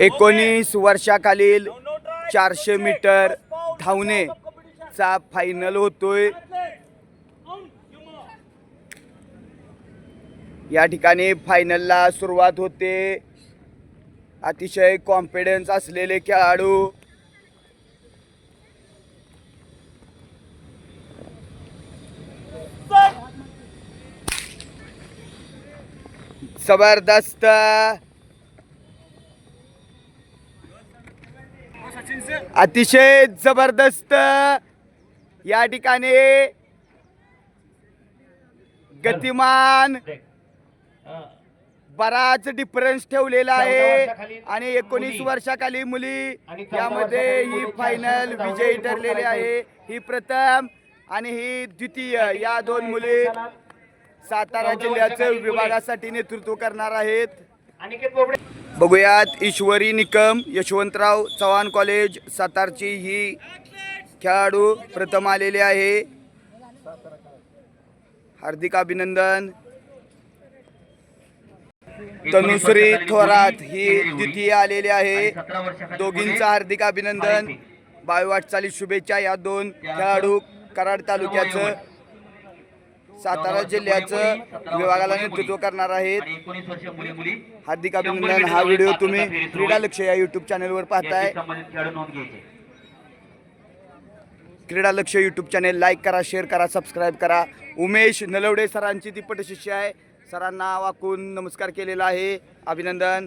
एकोणीस वर्षाखालील चारशे मीटर धावणे चा फायनल होतोय. या ठिकाणी फायनलला सुरुवात होते. अतिशय कॉन्फिडन्स असलेले खेळाडू. जबरदस्त अतिशय जबरदस्त या ठिकाणी गतिमान बराच डिफरन्स ठेवलेला आहे. आणि एकोणीस वर्षाखाली मुली यामध्ये ही फायनल विजयी ठरलेली आहे. ही प्रथम आणि ही द्वितीय. या दोन मुली सातारा जिल्ह्याचं विभागासाठी नेतृत्व करणार आहेत. अनिकेत बोबडे. बघूयात ईश्वरी निकम यशवंतराव चव्हाण कॉलेज सातारची ही खेळाडू प्रथम आलेले आहे. हार्दिक अभिनंदन. तनुश्री थोरात ही द्वितीय आलेली आहे. दोघींचं हार्दिक अभिनंदन. बाय वाटचाली शुभेच्छा या दोन खेळाडू कराड तालुक्याचं. सातारा जिल्ह्याचं विभागाला नेतृत्व करणार आहेत. हार्दिक अभिनंदन. हा व्हिडिओ तुम्ही क्रीडा लक्ष या युट्यूब चॅनलवर पाहताय. Krida Laksha YouTube channel like करा शेअर करा सबस्क्राईब करा. उमेश नलवडे सरांची ती पटशिष्य आहे. सरांना वाकून नमस्कार केलेला आहे. अभिनंदन.